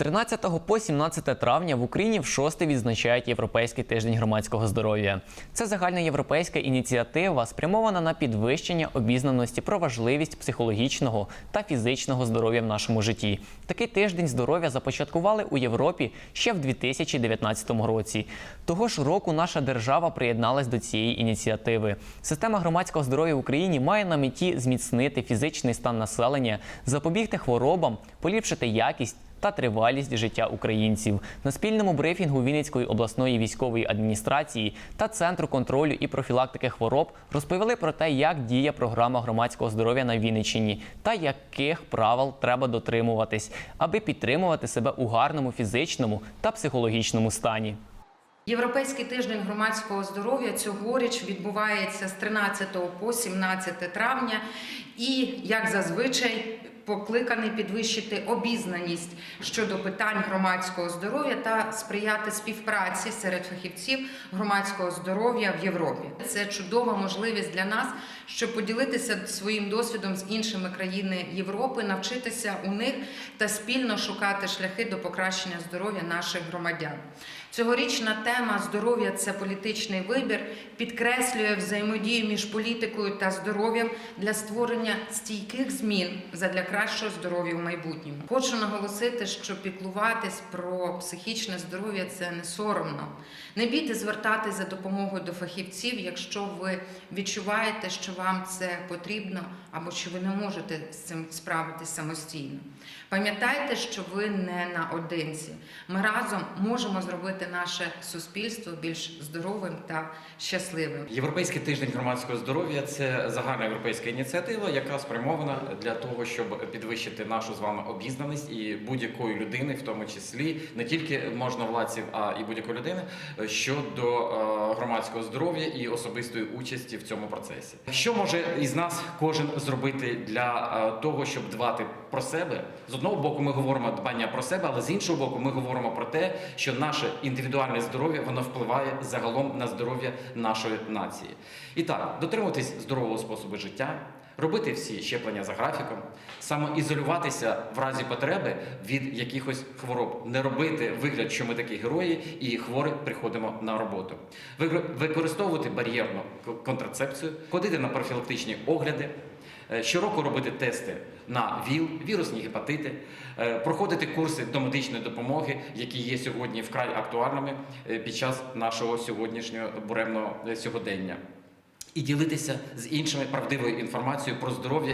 13 по 17 травня в Україні в шосте відзначають Європейський тиждень громадського здоров'я. Це загальноєвропейська ініціатива, спрямована на підвищення обізнаності про важливість психологічного та фізичного здоров'я в нашому житті. Такий тиждень здоров'я започаткували у Європі ще в 2019 році. Того ж року наша держава приєдналась до цієї ініціативи. Система громадського здоров'я в Україні має на меті зміцнити фізичний стан населення, запобігти хворобам, поліпшити якість та тривалість життя українців на спільному брифінгу Вінницької обласної військової адміністрації та центру контролю і профілактики хвороб розповіли про те, як діє програма громадського здоров'я на Вінниччині та яких правил треба дотримуватись, аби підтримувати себе у гарному фізичному та психологічному стані. Європейський тиждень громадського здоров'я цьогоріч відбувається з 13 по 17 травня і, як зазвичай, покликаний підвищити обізнаність щодо питань громадського здоров'я та сприяти співпраці серед фахівців громадського здоров'я в Європі. Це чудова можливість для нас, щоб поділитися своїм досвідом з іншими країнами Європи, навчитися у них та спільно шукати шляхи до покращення здоров'я наших громадян. Цьогорічна тема здоров'я це політичний вибір підкреслює взаємодію між політикою та здоров'ям для створення стійких змін задля кращого здоров'я в майбутньому. Хочу наголосити, що піклуватись про психічне здоров'я це не соромно. Не бійте звертатись за допомогою до фахівців, якщо ви відчуваєте, що вам це потрібно або що ви не можете з цим справитись самостійно. Пам'ятайте, що ви не наодинці. Ми разом можемо зробити наше суспільство більш здоровим та щасливим. Європейський тиждень громадського здоров'я це загальна європейська ініціатива, яка спрямована для того, щоб підвищити нашу з вами обізнаність і будь-якої людини, в тому числі не тільки можновладців, а і будь-якої людини щодо е, громадського здоров'я і особистої участі в цьому процесі. Що може із нас кожен зробити для е, того, щоб дбати про себе? З одного боку, ми говоримо дбання про себе, але з іншого боку, ми говоримо про те, що наше індивідуальне здоров'я воно впливає загалом на здоров'я нашої нації. І так, дотримуватись здорового способу життя, робити всі щеплення за графіком, самоізолюватися в разі потреби від якихось хвороб, не робити вигляд, що ми такі герої, і хворі приходимо на роботу, використовувати бар'єрну контрацепцію, ходити на профілактичні огляди. Е, Щороку робити тести на ВІЛ, вірусні гепатити, е, проходити курси до медичної допомоги, які є сьогодні вкрай актуальними е, під час нашого сьогоднішнього буремного сьогодення. І ділитися з іншими правдивою інформацією про здоров'я